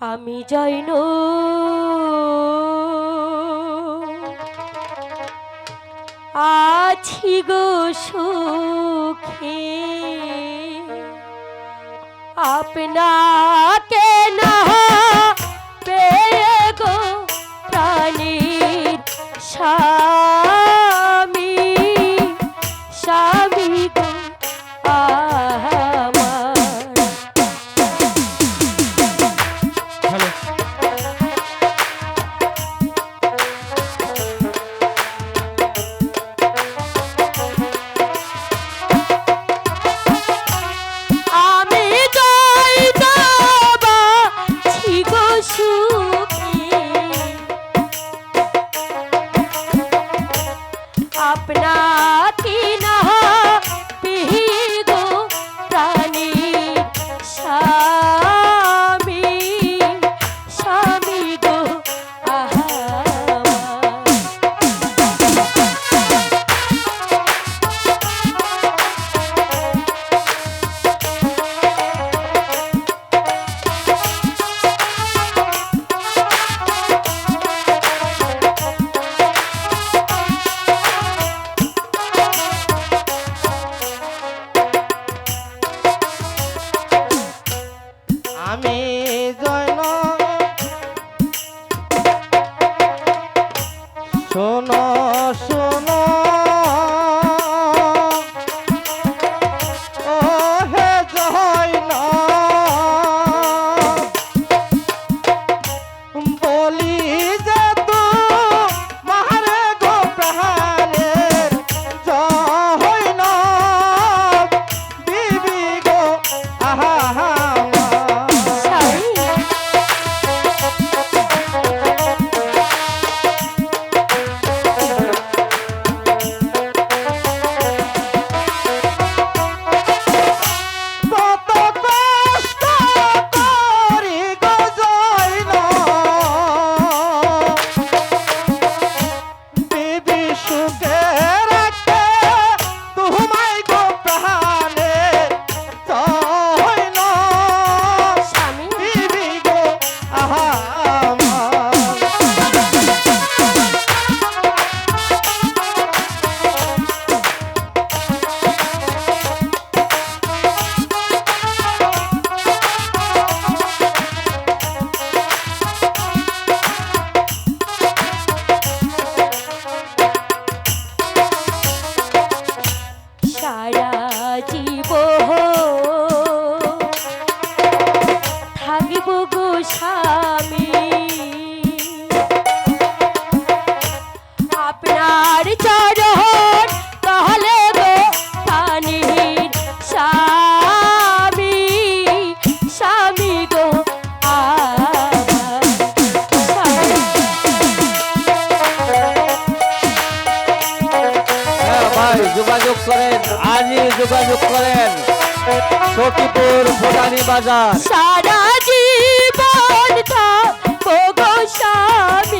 আমি জৈন আছি গো সুখে। আপনাকে যোগাযোগ করেন। সখীপুর ভোটানি বাজার। সারা জীবন থাকব স্বামী।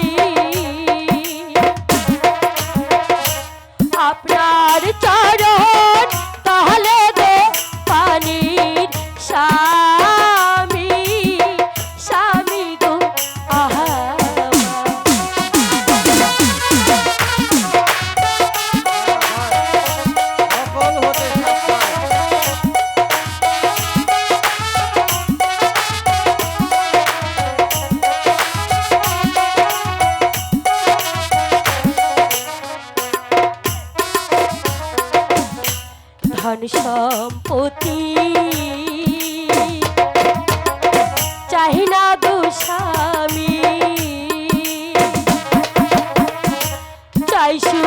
সম্পতি চাহি না দুস্বামী। চাইশু